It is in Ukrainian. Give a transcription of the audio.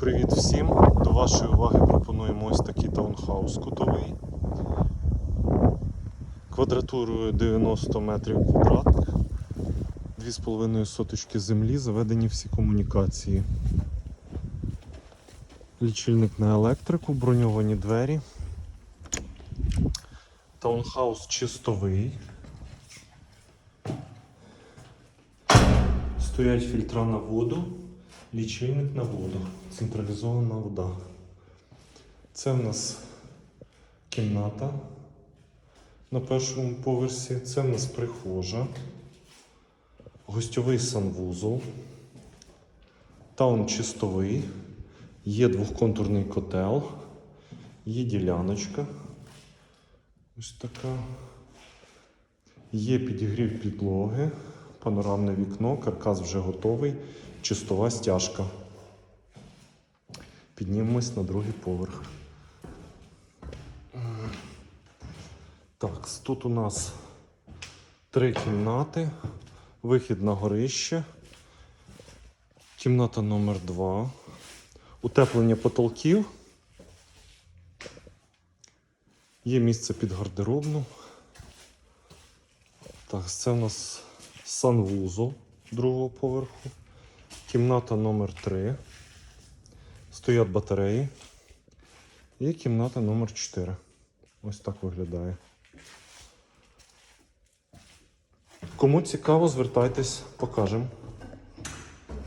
Привіт всім! До вашої уваги пропонуємо ось такий таунхаус кутовий. Квадратурою 90 метрів квадратних. 2,5 соточки землі, заведені всі комунікації. Лічильник на електрику, броньовані двері. Таунхаус чистовий. Стоять фільтра на воду, лічильник на воду, централізована вода. Це в нас кімната на першому поверсі, це в нас прихожа, гостьовий санвузол, таун чистовий, є двохконтурний котел, є діляночка. Ось така. Є підігрів підлоги, панорамне вікно, каркас вже готовий, чистова стяжка. Піднімемось на другий поверх. Так, тут у нас три кімнати, вихід на горище, кімната номер 2 утеплення потолків. Є місце під гардеробну. Так, це у нас санвузол другого поверху. Кімната номер 3 Стоять батареї. І кімната номер 4 Ось так виглядає. Кому цікаво, звертайтесь, покажемо.